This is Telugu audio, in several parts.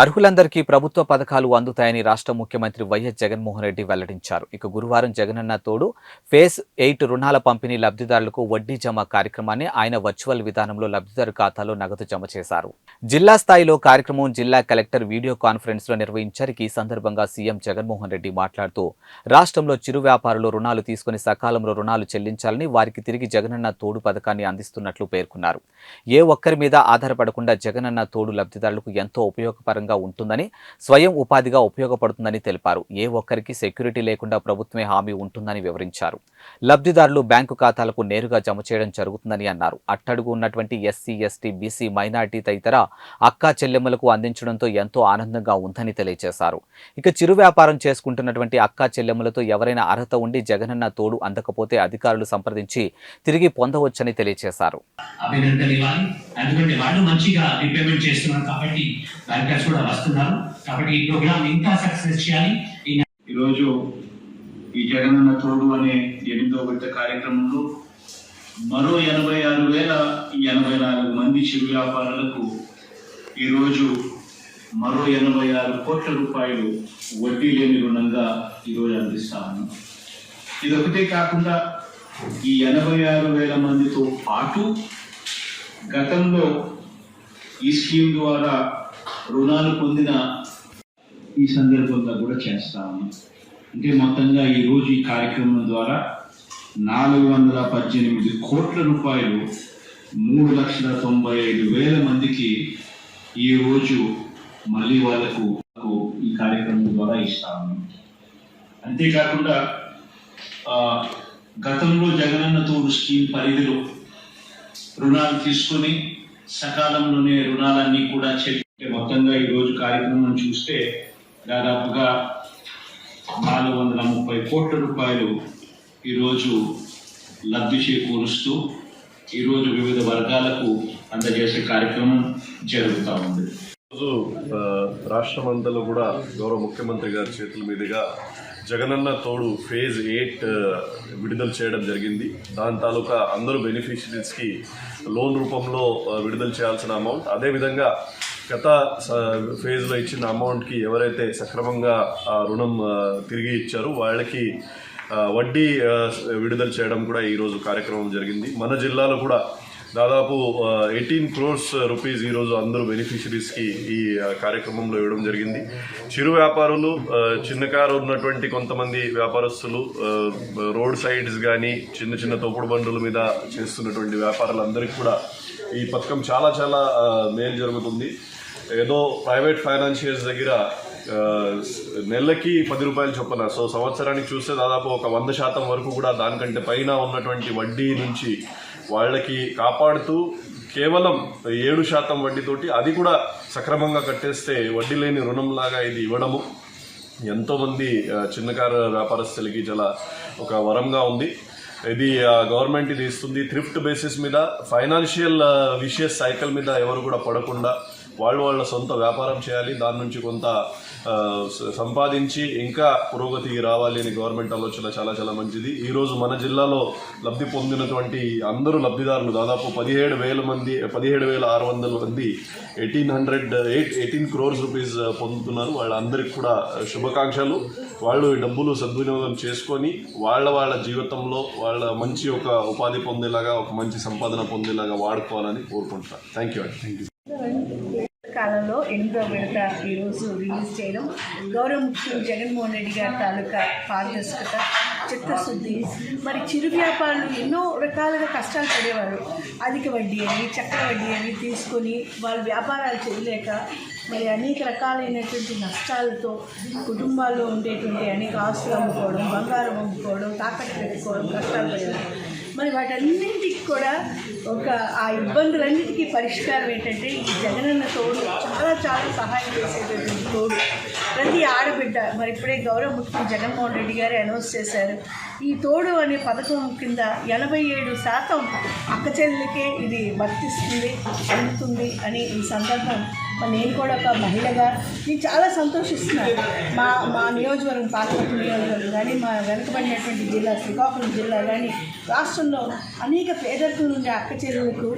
అర్హులందరికీ ప్రభుత్వ పథకాలు అందుతాయని రాష్ట్ర ముఖ్యమంత్రి వైఎస్ జగన్మోహన్ రెడ్డి వెల్లడించారు. ఇక గురువారం జగనన్న తోడు ఫేజ్ ఎయిట్ రుణాల పంపిణీ లబ్ధిదారులకు వడ్డీ జమ కార్యక్రమాన్ని ఆయన వర్చువల్ విధానంలో లబ్ధిదారు ఖాతాలో నగదు జమ చేశారు. జిల్లా స్థాయిలో కార్యక్రమం జిల్లా కలెక్టర్ వీడియో కాన్ఫరెన్స్లో నిర్వహించారు. ఈ సందర్భంగా సీఎం జగన్మోహన్ రెడ్డి మాట్లాడుతూ రాష్ట్రంలో చిరు వ్యాపారులు రుణాలు తీసుకుని సకాలంలో రుణాలు చెల్లించాలని వారికి తిరిగి జగనన్న తోడు పథకాన్ని అందిస్తున్నట్లు పేర్కొన్నారు. ఏ ఒక్కరి మీద ఆధారపడకుండా జగనన్న తోడు లబ్ధిదారులకు ఎంతో ఉపయోగపరంగా ఉంటుందని స్వయం ఉపాధిగా ఉపయోగపడుతుందని తెలిపారు. ఏ ఒక్కరికి సెక్యూరిటీ లేకుండా ప్రభుత్వమే హామీ ఉంటుందని వివరించారు. లబ్ధిదారులు బ్యాంకు ఖాతాలకు నేరుగా జమ చేయడం జరుగుతుందని అన్నారు. అట్టడుగు ఉన్నటువంటి ఎస్సీ ఎస్టీ బీసీ మైనార్టీ తదితర అక్కా చెల్లెమ్మలకు అందించడంతో ఎంతో ఆనందంగా ఉందని తెలియజేశారు. ఇక చిరు వ్యాపారం చేసుకుంటున్నటువంటి అక్కా చెల్లెమ్మలతో ఎవరైనా అర్హత ఉండి జగనన్న తోడు అందకపోతే అధికారులు సంప్రదించి తిరిగి పొందవచ్చని తెలియజేశారు. అభినందనలు ఇవ్వాలి ఎందుకంటే వాళ్ళు మంచిగా రీపేమెంట్ చేస్తున్నారు కాబట్టి బ్యాంకర్స్ కూడా వస్తున్నారు. కాబట్టి ఈ ప్రోగ్రామ్ ఇంకా సక్సెస్ చేయాలి. ఈ ఈరోజు ఈ జగనన్న తోడు అనే ఎనిమిదో విడత కార్యక్రమంలో మరో ఎనభై ఆరు వేల ఎనభై నాలుగు మంది చిరు వ్యాపారులకు ఈరోజు మరో ఎనభై ఆరు కోట్ల రూపాయలు వడ్డీ లేని రుణంగా ఈరోజు అందిస్తాము ఇదొకటే కాకుండా ఈ ఎనభై ఆరు వేల మందితో పాటు గతంలో ఈ స్కీమ్ ద్వారా రుణాలు పొందిన ఈ సందర్భంగా కూడా చేస్తాము. అంటే మొత్తంగా ఈరోజు ఈ కార్యక్రమం ద్వారా నాలుగు వందల పద్దెనిమిది కోట్ల రూపాయలు మూడు లక్షల తొంభై ఐదు వేల మందికి ఈ రోజు మళ్ళీ వాళ్ళకు ఈ కార్యక్రమం ద్వారా ఇస్తాము. అంతేకాకుండా గతంలో జగనన్న తోడు స్కీమ్ పరిధిలో రుణాలు తీసుకొని సకాలంలోనే రుణాలన్నీ కూడా చెల్లి మొత్తంగా ఈరోజు కార్యక్రమం చూస్తే దాదాపుగా నాలుగు వందల ముప్పై కోట్ల రూపాయలు ఈరోజు లబ్ధి చేకూరుస్తూ ఈరోజు వివిధ వర్గాలకు అందజేసే కార్యక్రమం జరుగుతూ ఉంది. రోజు రాష్ట్రమంతలో కూడా గౌరవ ముఖ్యమంత్రి గారి చేతుల మీదుగా జగనన్న తోడు ఫేజ్ ఎయిట్ విడుదల చేయడం జరిగింది. దాని తాలూకా అందరూ బెనిఫిషరీస్కి లోన్ రూపంలో విడుదల చేయాల్సిన అమౌంట్. అదేవిధంగా గత ఫేజ్లో ఇచ్చిన అమౌంట్కి ఎవరైతే సక్రమంగా ఆ రుణం తిరిగి ఇచ్చారో వాళ్ళకి వడ్డీ విడుదల చేయడం కూడా ఈరోజు కార్యక్రమం జరిగింది. మన జిల్లాలో కూడా దాదాపు ఎయిటీన్ క్రోర్స్ రూపీస్ ఈరోజు అందరూ బెనిఫిషరీస్కి ఈ కార్యక్రమంలో ఇవ్వడం జరిగింది. చిరు వ్యాపారులు చిన్న చిన్నకారు ఉన్నటువంటి కొంతమంది వ్యాపారస్తులు రోడ్ సైడ్స్ కానీ చిన్న చిన్న తోపుడు బండుల మీద చేస్తున్నటువంటి వ్యాపారులందరికీ కూడా ఈ పథకం చాలా చాలా మేలు జరుగుతుంది. ఏదో ప్రైవేట్ ఫైనాన్షియర్స్ దగ్గర నెలకి పది రూపాయలు చొప్పున సో సంవత్సరానికి చూస్తే దాదాపు ఒక వంద శాతం వరకు కూడా దానికంటే పైన ఉన్నటువంటి వడ్డీ నుంచి వాళ్ళకి కాపాడుతూ కేవలం ఏడు శాతం వడ్డీతోటి అది కూడా సక్రమంగా కట్టేస్తే వడ్డీ లేని రుణంలాగా ఇది ఇవ్వడము. ఎంతోమంది చిన్నకారు వ్యాపారస్తులకి చాలా ఒక వరంగా ఉంది. ఇది ఆ, గవర్నమెంట్ ఇది ఇస్తుంది. థ్రిఫ్ట్ బేసిస్ మీద ఫైనాన్షియల్ విషయస్ సైకిల్ మీద ఎవరు కూడా పడకుండా వాళ్ళు వాళ్ళ సొంత వ్యాపారం చేయాలి దాని నుంచి కొంత సంపాదించి ఇంకా పురోగతికి రావాలి అని గవర్నమెంట్ ఆలోచన చాలా చాలా మంచిది. ఈరోజు మన జిల్లాలో లబ్ధి పొందినటువంటి అందరూ లబ్ధిదారులు దాదాపు పదిహేడు వేల మంది పదిహేడు వేల ఆరు వందల మంది eighteen hundred eight eighteen crores rupees పొందుతున్నారు. వాళ్ళందరికీ కూడా శుభాకాంక్షలు. వాళ్ళు ఈ డబ్బులు సద్వినియోగం చేసుకొని వాళ్ళ వాళ్ళ జీవితంలో వాళ్ళ మంచి ఒక ఉపాధి పొందేలాగా ఒక మంచి సంపాదన పొందేలాగా వాడుకోవాలని కోరుకుంటున్నాను థ్యాంక్ యూ అండి థ్యాంక్ యూ కాలంలో ఎనిమిదో విడత ఈరోజు రిలీజ్ చేయడం గౌరవ ముఖ్యమంత్రి జగన్మోహన్ రెడ్డి గారి తాలూకా పారదర్శకత చిత్తశుద్ధి. మరి చిరు వ్యాపారులు ఎన్నో రకాలుగా కష్టాలు పడేవారు. అధిక వడ్డీ అని చక్ర వడ్డీ అని తీసుకొని వాళ్ళు వ్యాపారాలు చేయలేక మరి అనేక రకాలైనటువంటి నష్టాలతో కుటుంబాల్లో ఉండేటువంటి అనేక ఆస్తులు అమ్ముకోవడం బంగారం అమ్ముకోవడం తాకట్టు పెట్టుకోవడం కష్టాలు పడేవారు. మరి వాటన్నింటికి కూడా ఒక ఆ ఇబ్బందులన్నిటికీ పరిష్కారం ఏంటంటే ఈ జగనన్న తోడు చాలా చాలా సహాయం చేసేటటువంటి తోడు. ప్రతి ఆడబిడ్డ మరి ఇప్పుడే గౌరవ ముఖ్యమంత్రి జగన్మోహన్ రెడ్డి గారు అనౌన్స్ చేశారు. ఈ తోడు అనే పథకం కింద ఎనభై ఏడు శాతం అక్కచెల్లెలకే ఇది వర్తిస్తుంది అందుతుంది అని ఈ సందర్భం నేను కూడా ఒక మహిళగా నేను చాలా సంతోషిస్తున్నాను. మా మా నియోజకవర్గం పాతపట్టు నియోజకవర్గం కానీ మా వెనుకబడినటువంటి జిల్లా శ్రీకాకుళం జిల్లా కానీ రాష్ట్రంలో అనేక పేదరికం నుండి అక్క చెల్లెలకు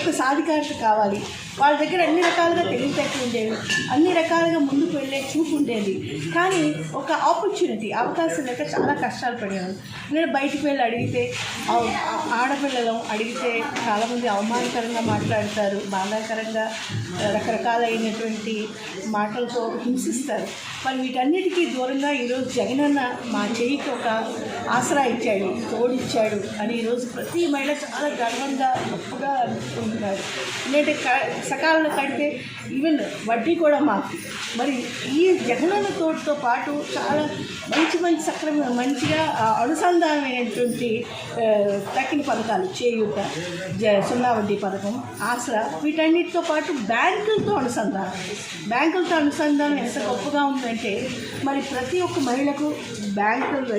ఒక సాధికారత కావాలి. వాళ్ళ దగ్గర అన్ని రకాలుగా తెలివితేటలు ఉండేవి అన్ని రకాలుగా ముందుకు వెళ్ళే చూపు ఉండేది కానీ ఒక ఆపర్చునిటీ అవకాశం లేక చాలా కష్టాలు పడేవాళ్ళు. నేను బయటికి వెళ్ళి అడిగితే ఆడపిల్లలు అడిగితే చాలామంది అవమానకరంగా మాట్లాడతారు బాధాకరంగా రకరకాలైనటువంటి మాటలతో హింసిస్తారు. మరి వీటన్నిటికీ దూరంగా ఈరోజు జగనన్న మా చేయికి ఒక ఆసరా ఇచ్చాడు తోడిచ్చాడు అని ఈరోజు ప్రతి మహిళ చాలా గర్వంగా గొప్పగా అనుకుంటున్నారు. ఎందుకంటే సకాలంలో కడితే ఈవెన్ వడ్డీ కూడా మాకు. మరి ఈ జగనన్న తోటితో పాటు చాలా మంచి మంచి సక్రమ మంచిగా అనుసంధానమైనటువంటి తక్కిన పథకాలు చేయూత జ సున్నా వడ్డీ పథకం ఆసరా వీటన్నిటితో పాటు బ్యాంకులతో అనుసంధానం. బ్యాంకులతో అనుసంధానం ఎంత గొప్పగా ఉందంటే మరి ప్రతి ఒక్క మహిళకు బ్యాంకులు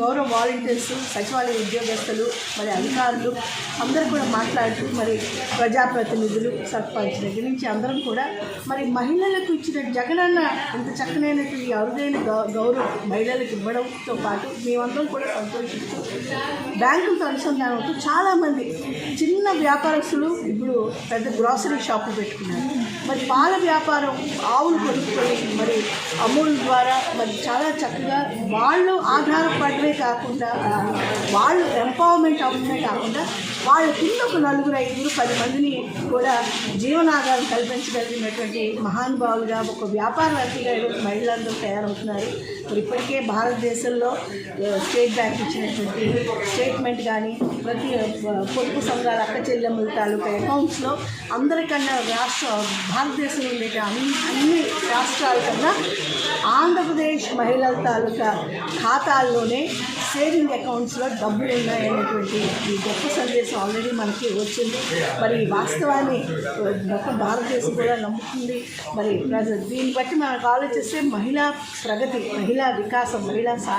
గౌరవ వాలంటీర్స్ సచివాలయ ఉద్యోగస్తులు మరి అధికారులు అందరూ కూడా మాట్లాడుతూ మరి ప్రజాప్రతినిధులు సర్పంచ్ దగ్గర నుంచి అందరం కూడా మరి మహిళలకు ఇచ్చిన జగనన్న ఇంత చక్కనైనటువంటి అరుదైన గౌ- గౌరవం మహిళలకు ఇవ్వడంతో పాటు మేమందరం కూడా సంతోషిస్తూ బ్యాంకులతో అనుసంధానంతో చాలామంది చిన్న వ్యాపారస్తులు ఇప్పుడు పెద్ద గ్రాసరీ షాపులు పెట్టుకున్నారు. మరి పాల వ్యాపారం ఆవులు కొనుక్కొని మరి అమూల్ ద్వారా మరి చాలా చక్కగా వాళ్ళు ఆధారపడమే కాకుండా వాళ్ళు ఎంపవర్మెంట్ అవ్వడమే కాకుండా వాళ్ళ కింద ఒక నలుగురు ఐదుగురు పది మందిని కూడా జీవనాధారం కల్పించగలిగినటువంటి మహానుభావులుగా ఒక వ్యాపారవేత్తగా ఈరోజు మహిళలందరూ తయారవుతున్నారు. మరి ఇప్పటికే భారతదేశంలో స్టేట్ బ్యాంక్ ఇచ్చినటువంటి స్టేట్మెంట్ కానీ ప్రతి పొదుపు సంఘాల అక్క చెల్లెమ్మల తాలూకా అకౌంట్స్లో అందరికన్నా రాష్ట్ర భారతదేశంలో ఉండే అన్ని అన్ని రాష్ట్రాల కన్నా ఆంధ్రప్రదేశ్ మహిళల తాలూకా ఖాతాల్లోనే సేవింగ్ అకౌంట్స్లో డబ్బులు ఉన్నాయనేటువంటి ఈ గొప్ప సందేశం ఆల్రెడీ మనకి వచ్చింది. మరి ఈ వాస్తవాన్ని ఆ, మొత్తం భారతదేశం కూడా నమ్ముతుంది. మరి దీన్ని బట్టి మనకు ఆలోచిస్తే మహిళా ప్రగతి మహిళా వికాసం మహిళా సాధన